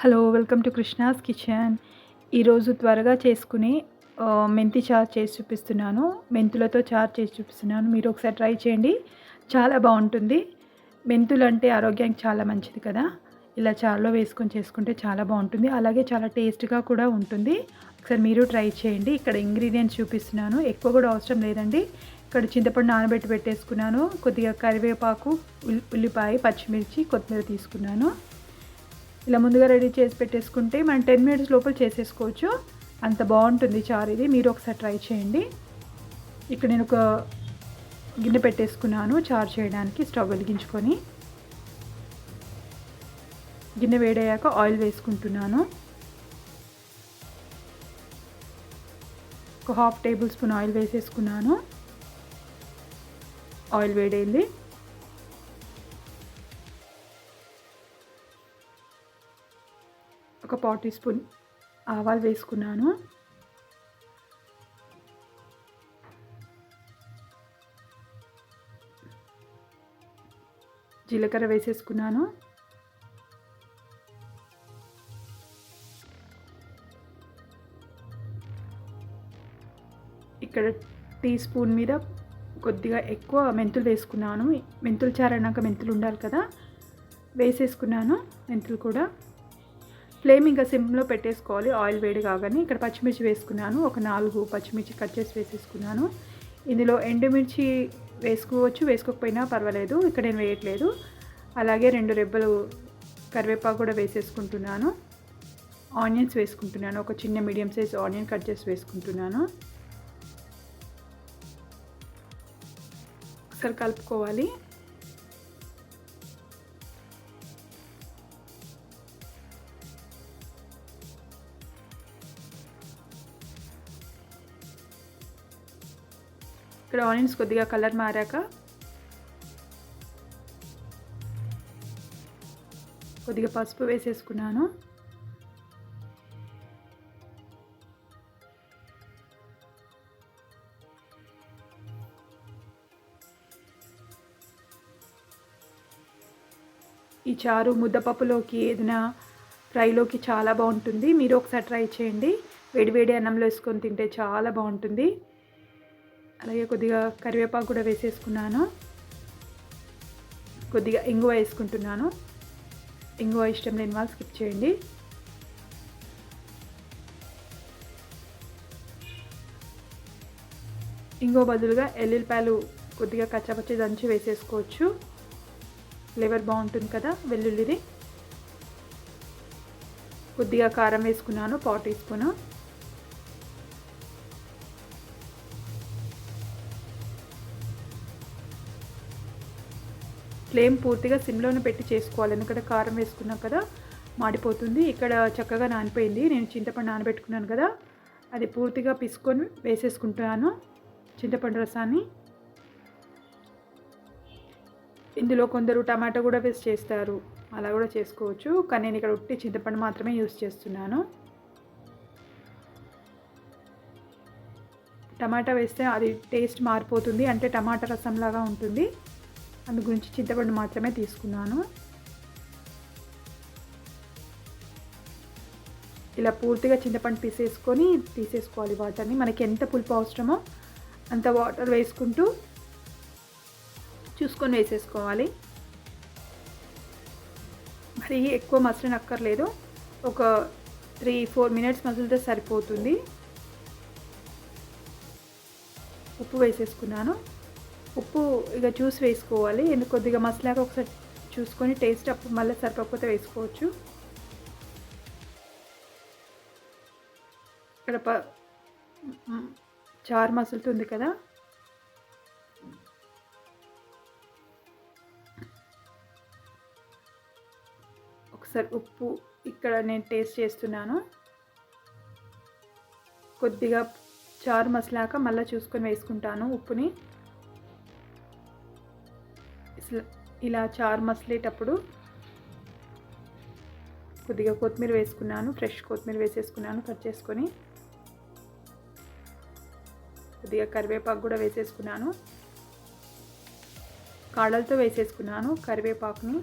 Hello welcome to Krishna's kitchen. ఈరోజు త్వరగా చేసుకుని మెంతి చారు చేసి చూపిస్తున్నాను. మెంతులతో చారు చేసి చూపిస్తున్నాను. మీరు ఒకసారి ట్రై చేయండి. చాలా బాగుంటుంది. మెంతులు అంటే ఆరోగ్యానికి చాలా మంచిది కదా. ఇలా చారులో వేసుకొని చేసుకుంటే చాలా బాగుంటుంది. అలాగే చాలా టేస్ట్గా కూడా ఉంటుంది. ఒకసారి మీరు ట్రై చేయండి. ఇక్కడ ఇంగ్రీడియంట్స్ చూపిస్తున్నాను. ఎక్కువ కూడా అవసరం లేదండి. ఇక్కడ చింతపండు నానబెట్టి పెట్టేసుకున్నాను. కొద్దిగా కరివేపాకు ఉల్లిపాయ పచ్చిమిర్చి కొత్తిమీర తీసుకున్నాను. ఇలా ముందుగా రెడీ చేసి పెట్టేసుకుంటే మనం టెన్ మినిట్స్ లోపల చేసేసుకోవచ్చు. అంత బాగుంటుంది చారు ఇది. మీరు ఒకసారి ట్రై చేయండి. ఇక్కడ నేను ఒక గిన్నె పెట్టేసుకున్నాను చారు చేయడానికి స్టవ్ వెలిగించుకొని. గిన్నె వేడయ్యాక ఆయిల్ వేసుకుంటున్నాను. ఒక హాఫ్ టేబుల్ స్పూన్ ఆయిల్ వేసేసుకున్నాను. ఆయిల్ వేడైంది. ఒక పావు టీ స్పూన్ ఆవాలు వేసుకున్నాను. జీలకర్ర వేసేసుకున్నాను. ఇక్కడ టీ స్పూన్ మీద కొద్దిగా ఎక్కువ మెంతులు వేసుకున్నాను. మెంతులు చారన్నాక మెంతులు ఉండాలి కదా. వేసేసుకున్నాను. మెంతులు కూడా ఫ్లేమ్ ఇంకా సిమ్లో పెట్టేసుకోవాలి. ఆయిల్ వేడి కాగానే ఇక్కడ పచ్చిమిర్చి వేసుకున్నాను. ఒక నాలుగు పచ్చిమిర్చి కట్ చేసి వేసేసుకున్నాను. ఇందులో ఎండుమిర్చి వేసుకోవచ్చు వేసుకోకపోయినా పర్వాలేదు. ఇక్కడ నేను వేయట్లేదు. అలాగే రెండు రెబ్బలు కరివేపాకు కూడా వేసేసుకుంటున్నాను. ఆనియన్స్ వేసుకుంటున్నాను. ఒక చిన్న మీడియం సైజ్ ఆనియన్ కట్ చేసి వేసుకుంటున్నాను. ఒకసారి కలుపుకోవాలి. ఇక్కడ ఆనియన్స్ కొద్దిగా కలర్ మారాక. కొద్దిగా పసుపు వేసేసుకున్నాను. ఈ చారు ముద్దపప్పులోకి ఏదైనా ఫ్రైలోకి చాలా బాగుంటుంది. మీరు ఒకసారి ట్రై చేయండి. వేడివేడి అన్నంలో వేసుకొని తింటే చాలా బాగుంటుంది. అలాగే కొద్దిగా కరివేపాకు కూడా వేసేసుకున్నాను. కొద్దిగా ఇంగువ వేసుకుంటున్నాను. ఇంగువ ఇష్టం లేని వాళ్ళు స్కిప్ చేయండి. ఇంగువ బదులుగా ఎల్లుల్లిపాయలు కొద్దిగా కచ్చపచ్చి దంచి వేసేసుకోవచ్చు. ఫ్లేవర్ బాగుంటుంది కదా వెల్లుల్లిది. కొద్దిగా కారం వేసుకున్నాను పావు టీ స్పూను. ఫ్లేమ్ పూర్తిగా సిమ్లోనే పెట్టి చేసుకోవాలి. ఎందుకంటే కారం వేసుకున్నాం కదా మాడిపోతుంది. ఇక్కడ చక్కగా నానిపోయింది. నేను చింతపండు నానబెట్టుకున్నాను కదా అది పూర్తిగా పిసుకొని వేసేసుకుంటున్నాను చింతపండు రసాన్ని. ఇందులో కొందరు టమాటా కూడా వేసి చేస్తారు. అలా కూడా చేసుకోవచ్చు. కానీ నేను ఇక్కడ ఉట్టి చింతపండు మాత్రమే యూస్ చేస్తున్నాను. టమాటా వేస్తే అది టేస్ట్ మారిపోతుంది. అంటే టమాటా రసంలాగా ఉంటుంది. అందు గురించి చింతపండు మాత్రమే తీసుకున్నాను. ఇలా పూర్తిగా చింతపండు తీసేసుకొని తీసేసుకోవాలి వాటర్ని. మనకి ఎంత పులుపు అవసరమో అంత వాటర్ వేసుకుంటూ చూసుకొని వేసేసుకోవాలి. మరి ఎక్కువ మసలనక్కర్లేదు ఒక త్రీ ఫోర్ మినిట్స్ మసిలితే సరిపోతుంది. ఉప్పు వేసేసుకున్నాను. ఉప్పు ఇక చూసి వేసుకోవాలి. ఎందుకు కొద్దిగా మసలాగా ఒకసారి చూసుకొని టేస్ట్ అప్పుడు మళ్ళీ సరిపోతే వేసుకోవచ్చు. ఇక్కడ ప చారు మసులుతుంది కదా. ఒకసారి ఉప్పు ఇక్కడ నేను టేస్ట్ చేస్తున్నాను. కొద్దిగా చారు మసలాక మళ్ళీ చూసుకొని వేసుకుంటాను ఉప్పుని. ఇలా చారు మసలేటప్పుడు కొద్దిగా కొత్తిమీర వేసుకున్నాను ఫ్రెష్ కొత్తిమీర వేసేసుకున్నాను కట్ చేసుకొని కొద్దిగా కరివేపాకు కూడా వేసేసుకున్నాను. కాడలతో వేసేసుకున్నాను కరివేపాకుని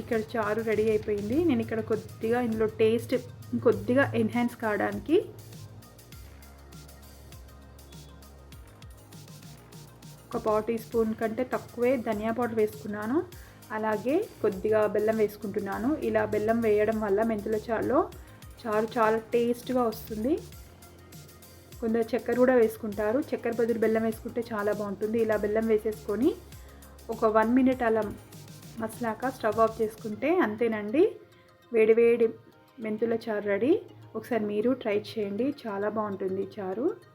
ఇక్కడ చారు రెడీ అయిపోయింది. నేను ఇక్కడ కొద్దిగా ఇందులో టేస్ట్ కొద్దిగా ఎన్హాన్స్ కావడానికి ఒక పావు టీ స్పూన్ కంటే తక్కువే ధనియా పౌడర్ వేసుకున్నాను. అలాగే కొద్దిగా బెల్లం వేసుకుంటున్నాను. ఇలా బెల్లం వేయడం వల్ల మెంతుల చారులో చారు చాలా టేస్ట్గా వస్తుంది. కొందరు చక్కెర కూడా వేసుకుంటారు. చక్కెర బదులు బెల్లం వేసుకుంటే చాలా బాగుంటుంది. ఇలా బెల్లం వేసేసుకొని ఒక వన్ మినిట్ అలా మసలాక స్టవ్ ఆఫ్ చేసుకుంటే అంతేనండి. వేడివేడి మెంతుల చారు రెడీ. ఒకసారి మీరు ట్రై చేయండి. చాలా బాగుంటుంది చారు.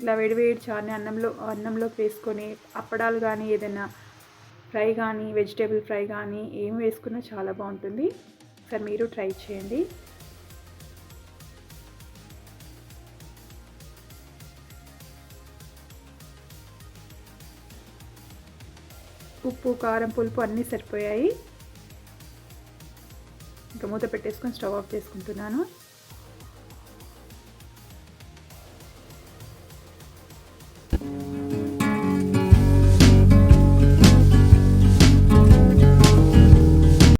ఇలా వేడివేడి చారుని అన్నంలో అన్నంలోకి వేసుకొని అప్పడాలు కానీ ఏదైనా ఫ్రై కానీ వెజిటేబుల్ ఫ్రై కానీ ఏం వేసుకున్నా చాలా బాగుంటుంది. సార్ మీరు ట్రై చేయండి. ఉప్పు కారం పులుపు అన్నీ సరిపోయాయి. ఇంకా మూత పెట్టేసుకొని స్టవ్ ఆఫ్ చేసుకుంటున్నాను.